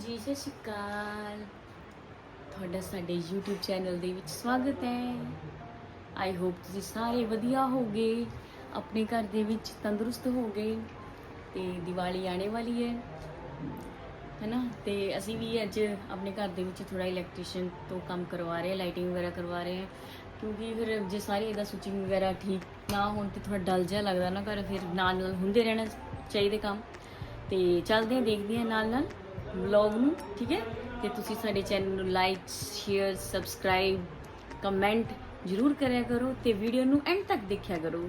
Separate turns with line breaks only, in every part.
ਜੀ ਸਤਿ ਸ਼੍ਰੀ ਅਕਾਲ ਤੁਹਾਡਾ ਸਾਡੇ YouTube ਚੈਨਲ ਦੇ ਵਿੱਚ ਸਵਾਗਤ ਹੈ। ਆਈ ਹੋਪ ਤੁਸੀਂ ਸਾਰੇ ਵਧੀਆ ਹੋਗੇ ਆਪਣੇ ਘਰ ਦੇ ਵਿੱਚ ਤੰਦਰੁਸਤ ਹੋਗੇ ਤੇ ਦੀਵਾਲੀ ਆਣੇ ਵਾਲੀ ਹੈ, ਹੈਨਾ? ਤੇ ਅਸੀਂ ਵੀ ਅੱਜ ਆਪਣੇ ਘਰ ਦੇ ਵਿੱਚ ਥੋੜਾ ਇਲੈਕਟ੍ਰੀਸ਼ੀਅਨ ਤੋਂ ਕੰਮ ਕਰਵਾ ਰਹੇ ਹਾਂ ਲਾਈਟਿੰਗ ਵਗੈਰਾ ਕਰਵਾ ਰਹੇ ਹਾਂ। ਕਿਉਂਕਿ ਫਿਰ ਜੇ ਸਾਰੇ ਇਹਦਾ ਸੁਚਿੰਗ ਵਗੈਰਾ ਠੀਕ ਨਾ ਹੋਣ ਤੇ ਥੋੜਾ ਡਲ ਜਿਹਾ ਲੱਗਦਾ ਨਾ ਘਰ, ਫਿਰ ਨਾਲ ਨਾਲ ਹੁੰਦੇ ਰਹਿਣਾ ਚਾਹੀਦੇ ਕੰਮ। ਤੇ ਚੱਲਦੇ ਹਾਂ, ਦੇਖਦੇ ਹਾਂ ਨਾਲ ਨਾਲ ਵਲੌਗ ਨੂੰ, ਠੀਕ ਹੈ? ਤੇ ਤੁਸੀਂ ਸਾਡੇ ਚੈਨਲ ਨੂੰ ਲਾਈਕ ਸ਼ੇਅਰ ਸਬਸਕ੍ਰਾਈਬ ਕਮੈਂਟ ਜ਼ਰੂਰ ਕਰਿਆ ਕਰੋ ਤੇ ਵੀਡੀਓ ਨੂੰ ਐਂਡ ਤੱਕ ਦੇਖਿਆ ਕਰੋ।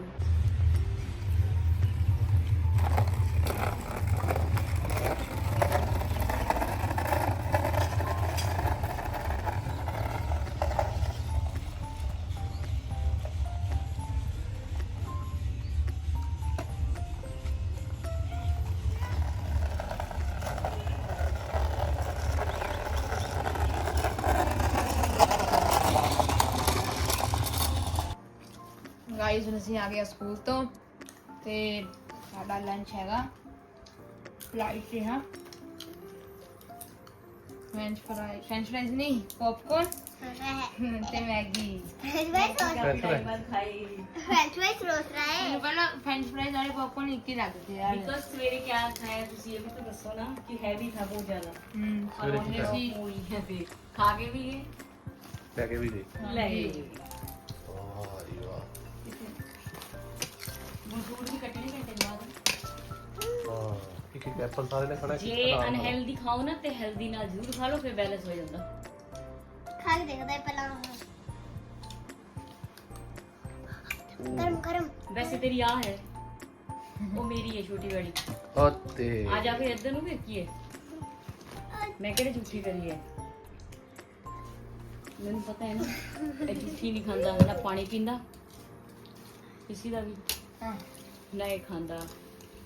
ਹੁਣ ਅਸੀਂ ਆ ਗਏ ਸਕੂਲ ਤੋਂ ਤੇ ਸਾਡਾ ਲੰਚ ਹੈਗਾ ਫਲਾਈਟ ਤੇ ਹਾਂ ਫ੍ਰੈਂਚ ਫਰਾਈ ਫ੍ਰੈਂਚ ਫਰਾਈਜ਼ ਨਹੀਂ ਪੌਪਕੌਰਨ ਤੇ Maggi
French fries French fries ਰੋਸ ਰਹਾ ਹੈ
ਮੈਨੂੰ ਪਹਿਲਾਂ ਫ੍ਰੈਂਚ ਫਰਾਈਜ਼ ਵਾਲੇ ਪੌਪਕੌਰਨ ਇੱਕ ਹੀ ਲੱਗਦੇ ਯਾਰ
ਬਿਕਾਜ਼ ਸਵੇਰੇ ਕੀ ਖਾਇਆ ਤੁਸੀਂ ਇਹ ਵੀ ਤਾਂ ਦੱਸੋ ਨਾ ਕਿ ਹੈਵੀ ਥਾ ਬਹੁਤ ਜ਼ਿਆਦਾ
ਹਮ
ਸਵੇਰੇ ਕੀ ਖਾਇਆ ਖਾ ਕੇ ਵੀ ਗਏ
ਲੈ ਕੇ ਵੀ
ਗਏ
ਲੈ ਕੇ ਦੇਖੀ ਐਪਲ ਸਾਰੇ ਨੇ ਖਾਣਾ
ਜੇ ਅਨਹੈਲਦੀ ਖਾਓ ਨਾ ਤੇ ਹੈਲਦੀ ਨਾਲ ਜ਼ਰੂਰ ਖਾ ਲਓ ਫਿਰ ਬੈਲੈਂਸ ਹੋ ਜਾਂਦਾ।
ਖਾ ਕੇ ਦੇਖਦਾ ਪਹਿਲਾਂ। ਗਰਮ ਗਰਮ।
ਵੈਸੇ ਤੇਰੀ ਆ ਹੈ ਉਹ ਮੇਰੀ ਹੈ ਛੋਟੀ ਵਾਲੀ।
ਓਤੇ
ਆ ਜਾ ਫਿਰ ਇੱਧਰ ਨੂੰ ਫਿਰ ਹੈ ਮੈਂ ਕਿਹੜੇ ਝੂਠੀ ਕਰੀ ਹੈ? ਮੈਨੂੰ ਪਤਾ ਹੈ ਨਾ ਇਹ ਝੂਠੀ ਨਹੀਂ ਖਾਂਦਾ ਨਾ ਪਾਣੀ ਪੀਂਦਾ ਕਿਸੇ ਦਾ ਵੀ।
ਹਾਂ।
ਨਾ ਖਾਂਦਾ।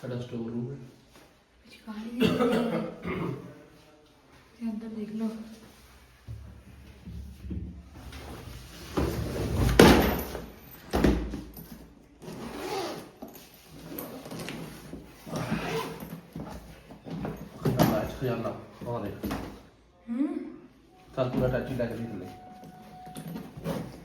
ਸਾਡਾ ਸਟੋਰ ਰੂਮ ਹੈ।
ਵਿਚਕਾਰ ਹੀ। ਤੇ ਅੰਦਰ ਦੇਖ ਲਓ।
ਖਜ਼ਾਨਾ ਆ ਦੇ
ਹੂੰ।
ਤਾਂ ਪੂਰਾ ਟੱਚੀ ਲੱਗ ਰਹੀ ਹੈ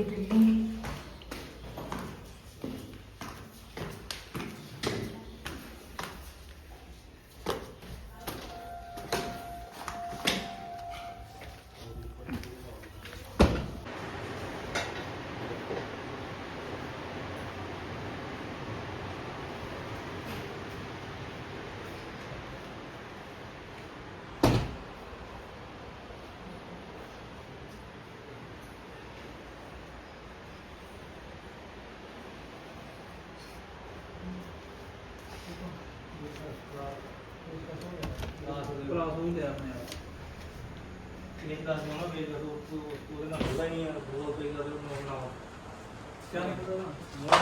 ചെയ്തിട്ടുണ്ടെങ്കിൽ ਦੇ
ਭਰਾ ਸੋਈ ਲਿਆ ਆਪਣੇ ਆਪ। ਇਹ ਤਾਂ ਸੋਣਾ ਵੇਚ ਦੋ ਉਹਦੇ ਨਾਲ ਹੁੰਦਾ ਹੀ ਨਹੀਂ ਯਾਰ ਬਹੁਤ ਪੈਂਦਾ ਤੇ ਉਹਨੂੰ ਨਾ ਕਿਆ ਨਹੀਂ ਪਤਾ ਨਾ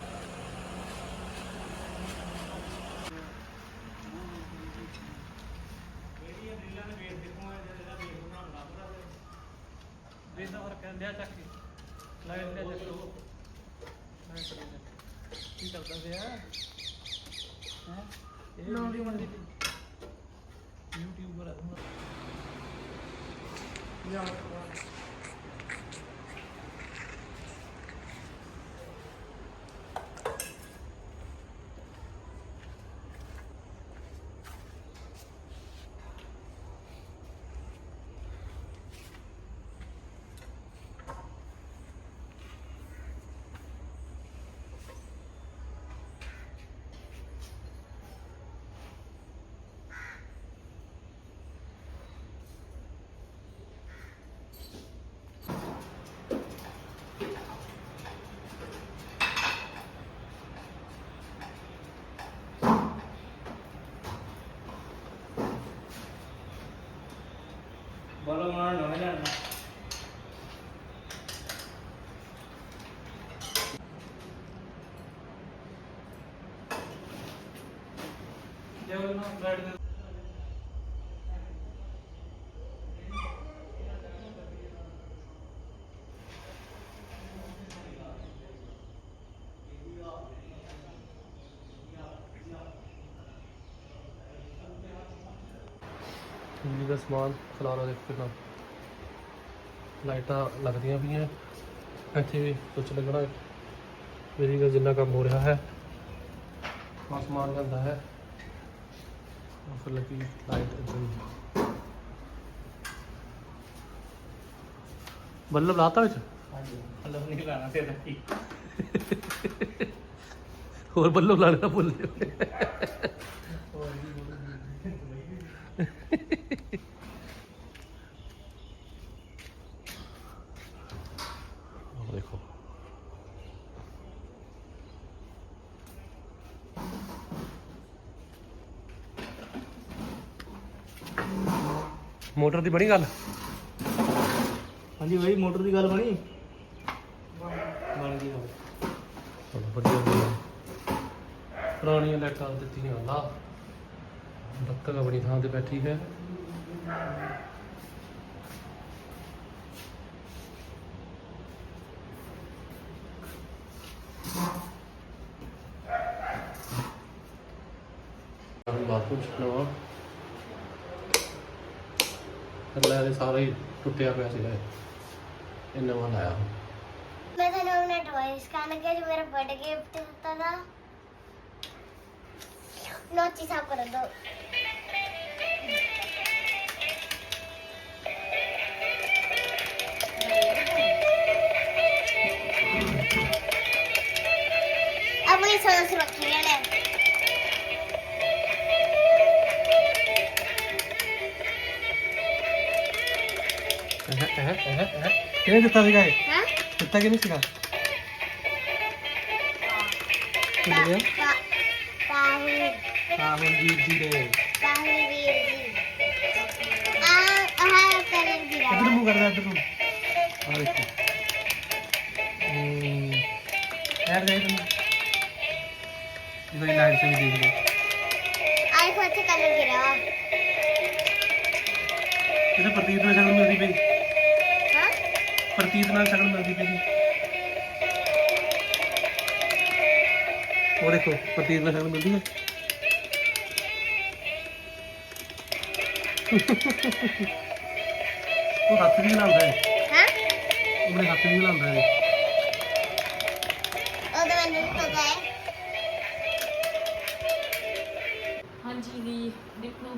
ਮੇਰੀਆਂ ਰੀਲਾਂ ਨੇ ਵੇਚ ਦੇਖੋ ਮੈਂ ਜਿਹੜਾ ਵੇਚ ਬਣਾਉਣ ਲੱਭਦਾ ਤੇ ਵੇਚ ਦਾ ਫ਼ਰਕ ਕਹਿੰਦੇ ਆ ਚੱਕ ਕੇ। ਲੈ ਲੈ ਚੱਕ ਲੋ ਕੀ ਕਰਦਾ ਪਿਆ? ਹੈ? ਇਹ
ਲਾਉਂਦੀ ਮੰਦੀ
ਯੂਟਿਊਬਰ ਆ ਬਾਲਾ बिजली का समान खलाना देख कितना लाइटा
लगदिया भी हैं। इतने भी कुछ लगना बिजली का जिन्ना काम हो रहा है समान लगता है। ਹੈ ਆਹ ਸਮਾਨ ਜਾਂਦਾ ਹੈ ਆਹ ਫਿਰ ਲੱਗੀ ਲਾਈਟ ਇੱਧਰ ਬੱਲਬ ਲਾਤਾ ਵਿੱਚ
ਅੱਲਬ ਨਹੀਂ ਲਾਣਾ ਫਿਰ ਰੱਖੀ
ਹੋਰ ਬੱਲਬ ਲਾਣੇ ਦਾ ਭੁੱਲ ਗਏ ਮੋਟਰ ਦੀ ਬਣੀ ਗੱਲ?
ਹਾਂਜੀ ਬਾਈ ਮੋਟਰ ਦੀ ਗੱਲ ਬਣੀ? ਬਣ ਗਈ ਹੋ
ਚਲੋ ਵਧੀਆ ਹੋ ਗਿਆ ਪੁਰਾਣੀਆਂ ਲਾਈਟਾਂ ਦਿੱਤੀਆਂ ਲਾ ਬੱਤਕ ਆਪਣੀ ਥਾਂ ਤੇ ਬੈਠੀ ਹੈ। ਹੁਣ ਬਾਥਰੂਮ ਥੱਲੇ ਦੇ ਸਾਰੇ ਹੀ ਟੁੱਟਿਆ ਪਿਆ ਸੀਗਾ ਇਹ। ਇਹ ਨਵਾਂ ਲਾਇਆ ਹੁਣ।
ਮੈਂ ਤੁਹਾਨੂੰ ਆਪਣਾ ਟੋਇਸ ਕਹਿਣ ਲੱਗਿਆ ਜੋ ਮੇਰਾ ਬਰਥਡੇ ਗਿਫਟ ਦਿੱਤਾ ਨਾ ਨੋਚੀ ਸਾਫ਼
ਕਰ, ਦੋ ਅਬ ਇਹ ਸਾਰਾ ਸੁਰੱਖਿਆ ਨੇ कितने
कितना
सिखाए कितना कितने सिखा
राहुल वीर जी रे
इधर मुँह कर रहा इधर मुँह और इसको यार गए तुम इधर लाइट से भी देख लो
आई को अच्छा कलर गिरा
इधर प्रदीप
में
चल तीस लाख सगड़ मिलती थी और देखो पच्चीस लाख सगड़ मिलती है तो हाथ भी लाता
है?
अपने हाथ भी लाता है।
हाँ जी देखो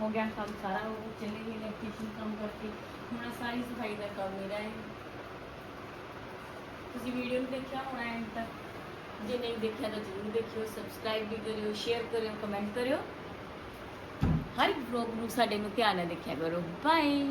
हो गया काम
सारा वो चले गए। ਗਿਆ ਕੰਮ ਸਾਰਾ ਉਹ ਚਲੇ ਗਏ ਨੇ ਕਿਚਨ ਕੰਮ ਕਰਕੇ ਹੁਣ ਆਹ ਸਾਰੀ ਸਫਾਈ ਦਾ ਕੰਮ ਮੇਰਾ ਹੈ ਤੁਸੀਂ ਵੀਡੀਓ ਨੂੰ ਦੇਖਿਆ ਹੋਣਾ ਐਂਡ ਤੱਕ ਜੇ ਨਹੀਂ ਦੇਖਿਆ ਤਾਂ ਜ਼ਰੂਰ ਦੇਖਿਓ ਸਬਸਕ੍ਰਾਈਬ ਵੀ ਕਰਿਓ ਸ਼ੇਅਰ ਕਰਿਓ ਕਮੈਂਟ ਕਰਿਓ ਹਰ ਇੱਕ ਵਲੌਗ ਨੂੰ ਸਾਡੇ ਨੂੰ ਧਿਆਨ ਨਾਲ ਦੇਖਿਆ ਕਰੋ ਬਾਏ